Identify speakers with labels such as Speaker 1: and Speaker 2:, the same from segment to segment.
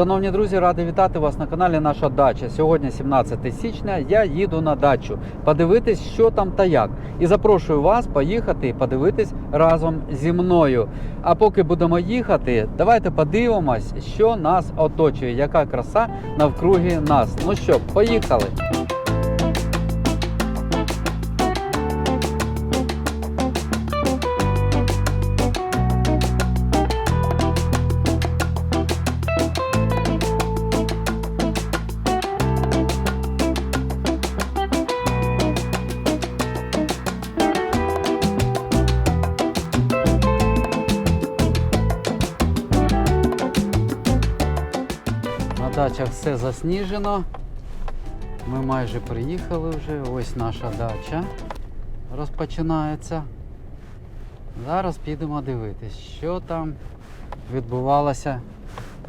Speaker 1: Шановні друзі, радий вітати вас на каналі Наша Дача. Сьогодні 17 січня. Я їду на дачу подивитись, що там та як. І запрошую вас поїхати і подивитись разом зі мною. А поки будемо їхати, давайте подивимось, що нас оточує, яка краса навкруги нас. Ну що, поїхали! На дачах все засніжено. Ми майже приїхали вже. Ось наша дача розпочинається. Зараз підемо дивитись, що там відбувалося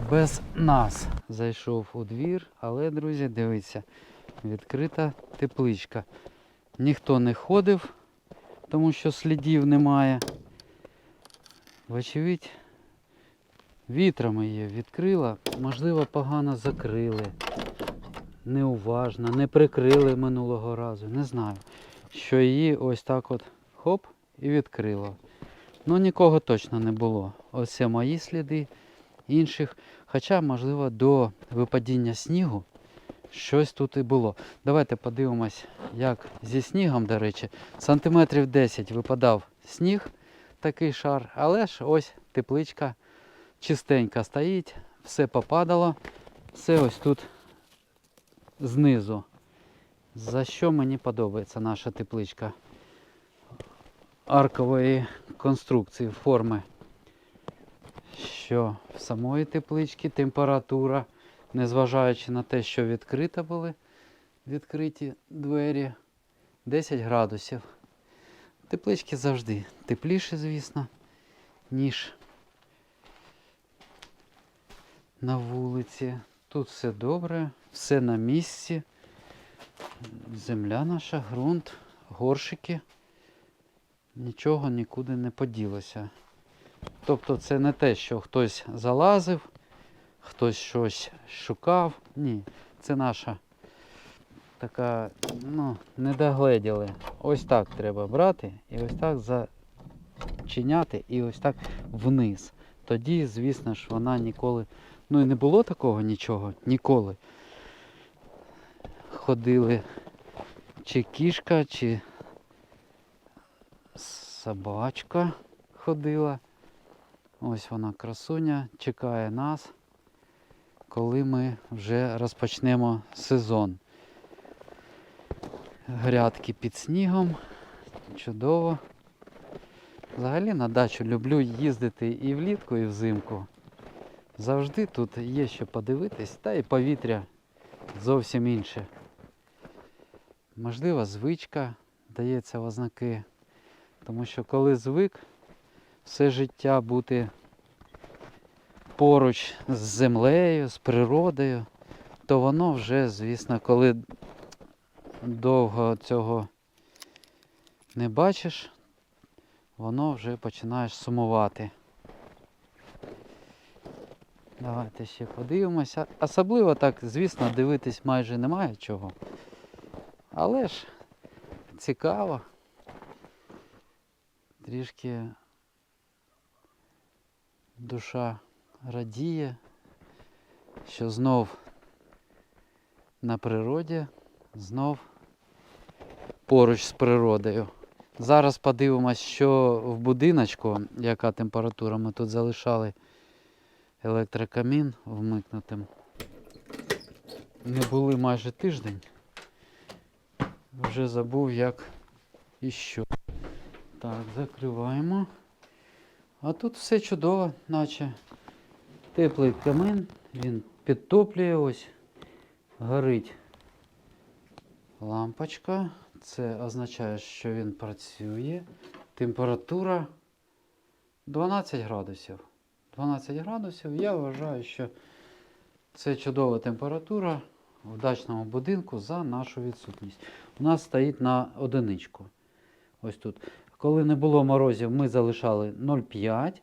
Speaker 1: без нас. Зайшов у двір, але, друзі, дивіться, відкрита тепличка. Ніхто не ходив, тому що слідів немає. Вочевидь, вітрами її відкрила, можливо, погано закрили, неуважно, не прикрили минулого разу, не знаю. Що її ось так от хоп і відкрило. Ну нікого точно не було. Ось це мої сліди інших. Хоча, можливо, до випадіння снігу щось тут і було. Давайте подивимось, як зі снігом, до речі, сантиметрів 10 випадав сніг, такий шар, але ж ось тепличка чистенька стоїть, все попадало, все ось тут знизу. За що мені подобається наша тепличка аркової конструкції форми. Що в самої теплички температура, незважаючи на те, що відкрита були відкриті двері, 10 градусів. Теплички завжди тепліше, звісно, ніж на вулиці. Тут все добре, все на місці. Земля наша, ґрунт, горшики. Нічого нікуди не поділося. Тобто це не те, що хтось залазив, хтось щось шукав. Ні, це наша така, ну, не догледіли. Ось так треба брати і ось так зачиняти і ось так вниз. Тоді, звісно ж, вона ніколи. Ну і не було такого нічого, ніколи. Ходили чи кішка, чи собачка ходила. Ось вона красуня, чекає нас, коли ми вже розпочнемо сезон. Грядки під снігом. Чудово. Взагалі на дачу люблю їздити і влітку, і взимку. Завжди тут є що подивитись, та і повітря зовсім інше. Можливо, звичка дається в ознаки. Тому що коли звик все життя бути поруч з землею, з природою, то воно вже, звісно, коли довго цього не бачиш, воно вже починаєш сумувати. Давайте ще подивимося. Особливо так, звісно, дивитись майже немає чого. Але ж цікаво. Трішки душа радіє, що знов на природі, знов поруч з природою. Зараз подивимось, що в будиночку, яка температура ми тут залишали електрокамін вмикнутим. Не були майже тиждень. Вже забув як і що. Так, закриваємо. А тут все чудово, наче теплий камин, він підтоплює ось, горить лампочка. Це означає, що він працює. Температура 12 градусів. 12 градусів. Я вважаю, що це чудова температура в дачному будинку за нашу відсутність. У нас стоїть на одиничку. Ось тут. Коли не було морозів, ми залишали 0,5,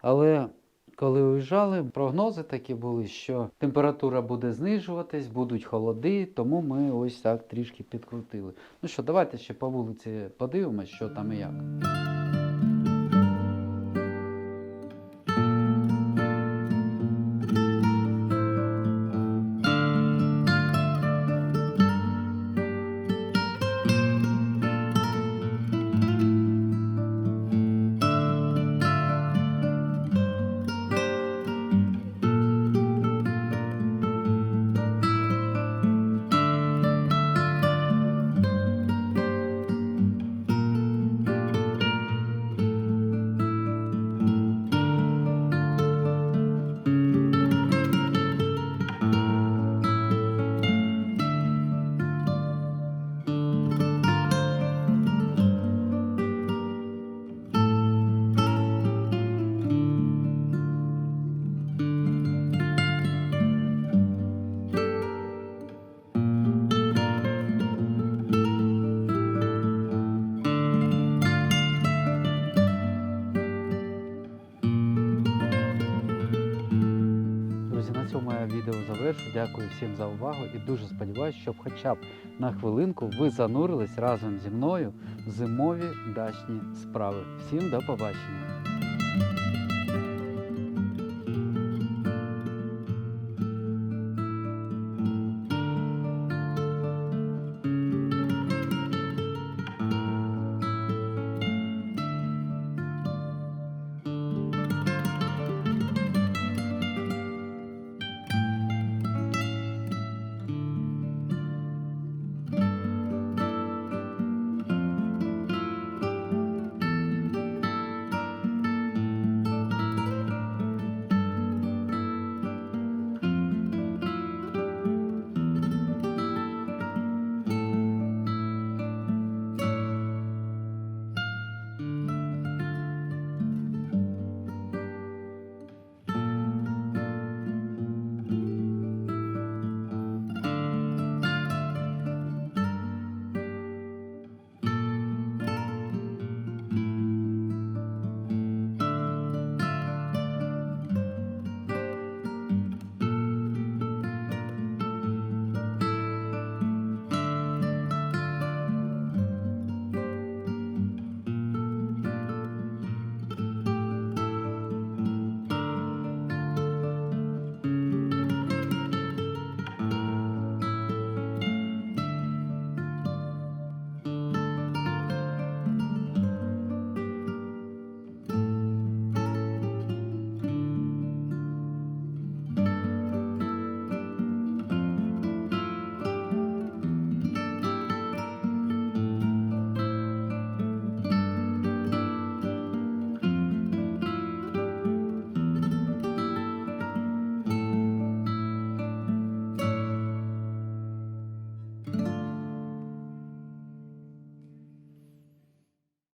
Speaker 1: але коли уїжджали, прогнози такі були, що температура буде знижуватись, будуть холоди, тому ми ось так трішки підкрутили. Ну що, давайте ще по вулиці подивимось, що там і як. Дякую всім за увагу і дуже сподіваюся, що хоча б на хвилинку ви занурились разом зі мною в зимові дачні справи. Всім до побачення!